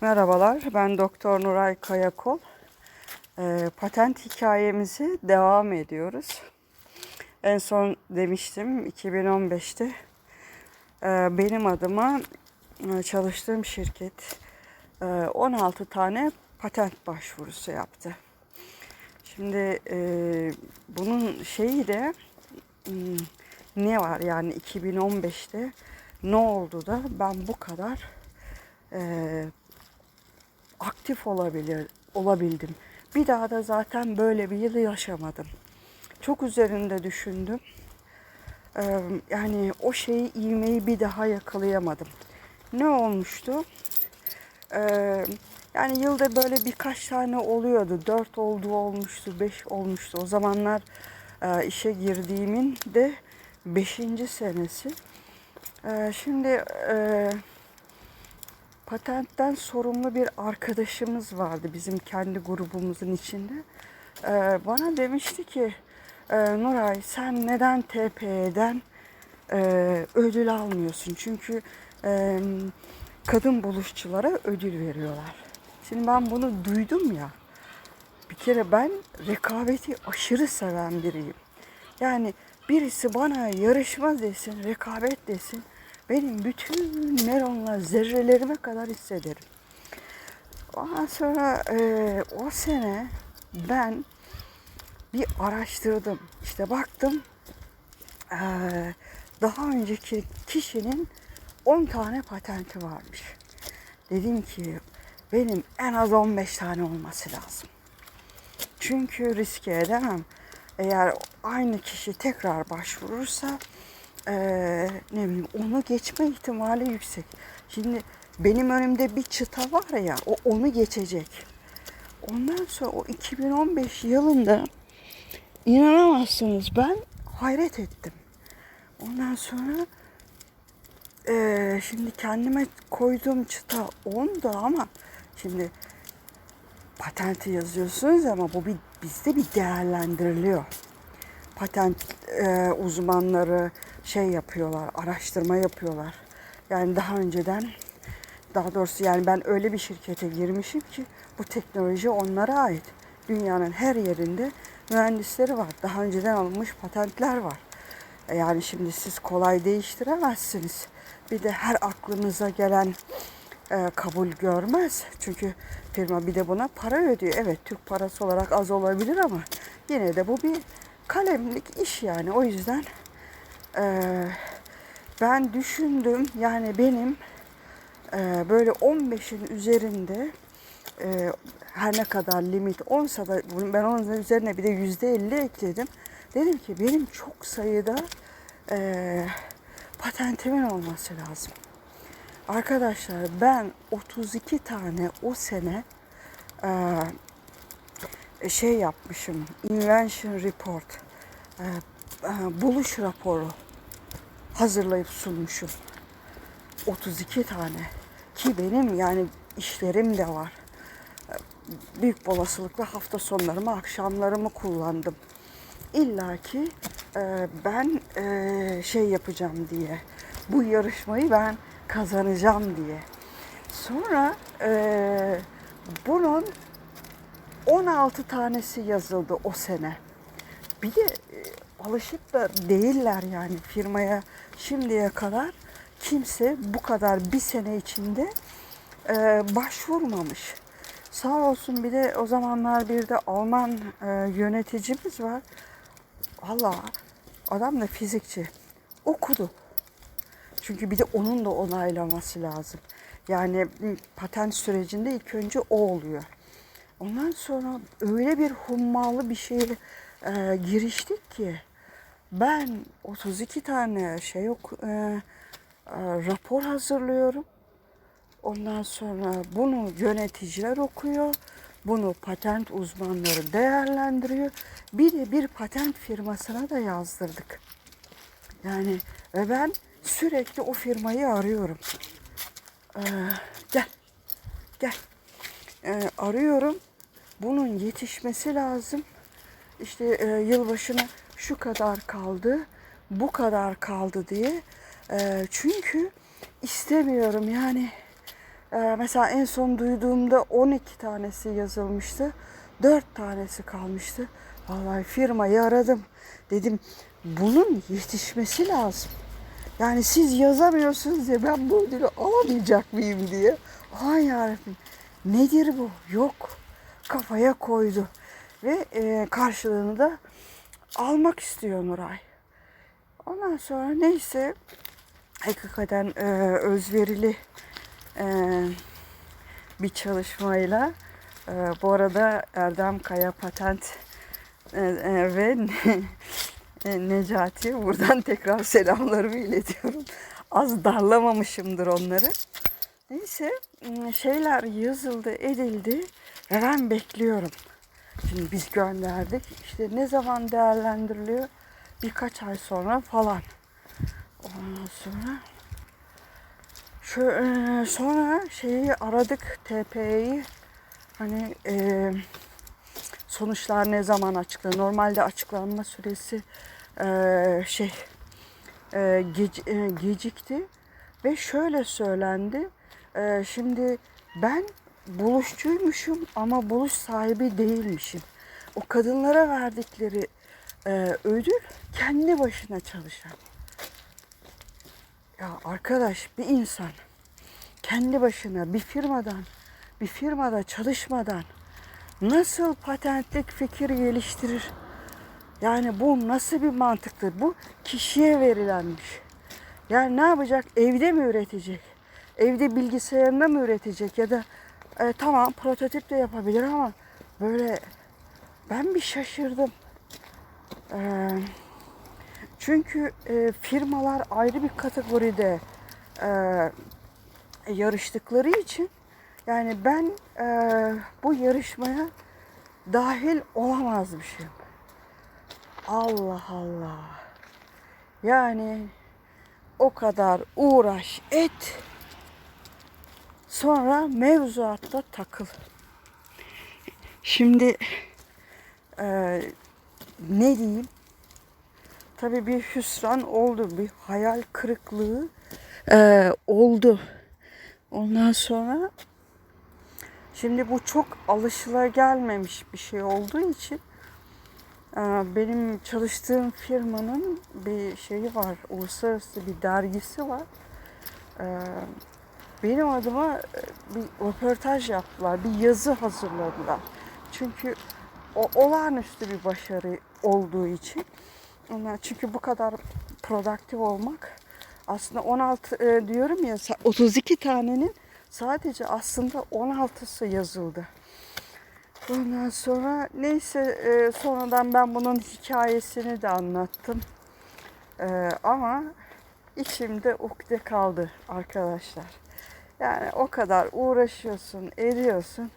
Merhabalar, ben Doktor Nuray Kayakol. Ee, patent hikayemizi devam ediyoruz. En son demiştim 2015'te e, benim adıma e, çalıştığım şirket e, 16 tane patent başvurusu yaptı. Şimdi e, bunun şeyi de hmm, ne var yani 2015'te ne oldu da ben bu kadar e, aktif olabilir olabildim. Bir daha da zaten böyle bir yıl yaşamadım. Çok üzerinde düşündüm. Ee, yani o şeyi ivmeyi bir daha yakalayamadım. Ne olmuştu? Ee, yani yılda böyle birkaç tane oluyordu. Dört olduğu olmuştu, beş olmuştu. O zamanlar e, işe girdiğimin de beşinci senesi. Ee, şimdi e, patentten sorumlu bir arkadaşımız vardı bizim kendi grubumuzun içinde. Ee, bana demişti ki e, Nuray sen neden TPE'den e, ödül almıyorsun? Çünkü e, kadın buluşçulara ödül veriyorlar. Şimdi ben bunu duydum ya. Bir kere ben rekabeti aşırı seven biriyim. Yani birisi bana yarışma desin, rekabet desin. Benim bütün nöronlar, zerrelerime kadar hissederim. Ondan sonra e, o sene ben bir araştırdım. İşte baktım e, daha önceki kişinin 10 tane patenti varmış. Dedim ki benim en az 15 tane olması lazım. Çünkü riske edemem. Eğer aynı kişi tekrar başvurursa eee, ne bileyim onu geçme ihtimali yüksek. Şimdi benim önümde bir çıta var ya o onu geçecek. Ondan sonra o 2015 yılında inanamazsınız ben hayret ettim. Ondan sonra eee, şimdi kendime koyduğum çıta 10'du ama şimdi patenti yazıyorsunuz ama bu bir bizde bir değerlendiriliyor. Patent e, uzmanları şey yapıyorlar, araştırma yapıyorlar. Yani daha önceden daha doğrusu yani ben öyle bir şirkete girmişim ki bu teknoloji onlara ait. Dünyanın her yerinde mühendisleri var. Daha önceden alınmış patentler var. E, Yani şimdi siz kolay değiştiremezsiniz. Bir de her aklınıza gelen e, kabul görmez. Çünkü firma bir de buna para ödüyor. Evet Türk parası olarak az olabilir ama yine de bu bir kalemlik iş yani. O yüzden e, ben düşündüm yani benim e, böyle 15'in üzerinde e, her ne kadar limit 10'sa da ben onun üzerine bir de %50 ekledim. Dedim ki benim çok sayıda e, patentimin olması lazım. Arkadaşlar ben 32 tane o sene e, şey yapmışım. Invention report. e, e, buluş raporu hazırlayıp sunmuşum. 32 tane. Ki benim yani işlerim de var. Büyük olasılıkla hafta sonlarımı, akşamlarımı kullandım. İlla ki e, ben e, şey yapacağım diye. Bu yarışmayı ben kazanacağım diye. Sonra e, bunun 16 tanesi yazıldı o sene. Bir de e, alışık da değiller yani firmaya şimdiye kadar kimse bu kadar bir sene içinde e, başvurmamış. Sağ olsun bir de o zamanlar bir de Alman e, yöneticimiz var. Valla adam da fizikçi. Okudu. Çünkü bir de onun da onaylaması lazım. Yani patent sürecinde ilk önce o oluyor. Ondan sonra öyle bir hummalı bir şeye e, giriştik ki ben 32 tane şey ok, e, e, rapor hazırlıyorum. Ondan sonra bunu yöneticiler okuyor. Bunu patent uzmanları değerlendiriyor. Bir de bir patent firmasına da yazdırdık. Yani ve ben sürekli o firmayı arıyorum. Ee, gel, gel. Ee, arıyorum. Bunun yetişmesi lazım. İşte e, yılbaşına şu kadar kaldı, bu kadar kaldı diye. E, çünkü istemiyorum yani Ee, mesela en son duyduğumda 12 tanesi yazılmıştı. 4 tanesi kalmıştı. Vallahi firmayı aradım. Dedim bunun yetişmesi lazım. Yani siz yazamıyorsunuz diye ben bu ödülü alamayacak mıyım diye. Aman yarabbim nedir bu? Yok. Kafaya koydu. Ve e, karşılığını da almak istiyor Nuray. Ondan sonra neyse hakikaten e, özverili e, bir çalışmayla e, bu arada Erdem Kaya Patent e, e, ve e, Necati buradan tekrar selamlarımı iletiyorum. Az darlamamışımdır onları. Neyse şeyler yazıldı edildi ve ben bekliyorum. Şimdi biz gönderdik. İşte ne zaman değerlendiriliyor? Birkaç ay sonra falan. Ondan sonra şu e, sonra şeyi aradık TP'yi. Hani e, sonuçlar ne zaman açıklanır? Normalde açıklanma süresi e, şey e, gec- e, gecikti ve şöyle söylendi. E, şimdi ben buluşçuymuşum ama buluş sahibi değilmişim. O kadınlara verdikleri e, ödül kendi başına çalışan. Ya arkadaş bir insan kendi başına bir firmadan bir firmada çalışmadan nasıl patentlik fikir geliştirir? Yani bu nasıl bir mantıktır? Bu kişiye verilenmiş. Yani ne yapacak? Evde mi üretecek? Evde bilgisayarında mı üretecek? Ya da e, tamam prototip de yapabilir ama böyle ben bir şaşırdım. Ee, çünkü e, firmalar ayrı bir kategoride e, yarıştıkları için yani ben e, bu yarışmaya dahil olamazmışım. Allah Allah. Yani o kadar uğraş et. Sonra mevzuatta takıl. Şimdi e, ne diyeyim? Tabii bir hüsran oldu, bir hayal kırıklığı e, oldu. Ondan sonra şimdi bu çok alışılagelmemiş bir şey olduğu için e, benim çalıştığım firmanın bir şeyi var, uluslararası bir dergisi var. E, benim adıma e, bir röportaj yaptılar, bir yazı hazırladılar. Çünkü o olağanüstü bir başarı olduğu için. Onlar çünkü bu kadar produktif olmak aslında 16 e, diyorum ya 32 tanenin sadece aslında 16'sı yazıldı. Ondan sonra neyse e, sonradan ben bunun hikayesini de anlattım. E, ama içimde ukde kaldı arkadaşlar. Yani o kadar uğraşıyorsun, ediyorsun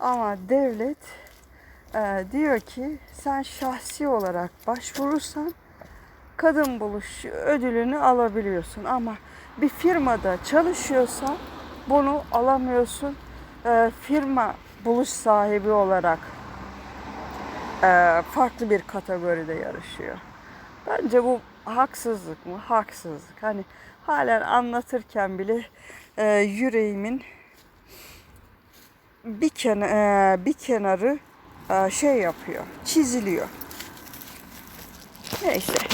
ama devlet e, diyor ki sen şahsi olarak başvurursan kadın buluş ödülünü alabiliyorsun ama bir firmada çalışıyorsan bunu alamıyorsun. E, firma buluş sahibi olarak e, farklı bir kategoride yarışıyor. Bence bu haksızlık mı? Haksızlık. Hani halen anlatırken bile e, yüreğimin bir, kena, e, bir kenarı e, şey yapıyor, çiziliyor. Neyse.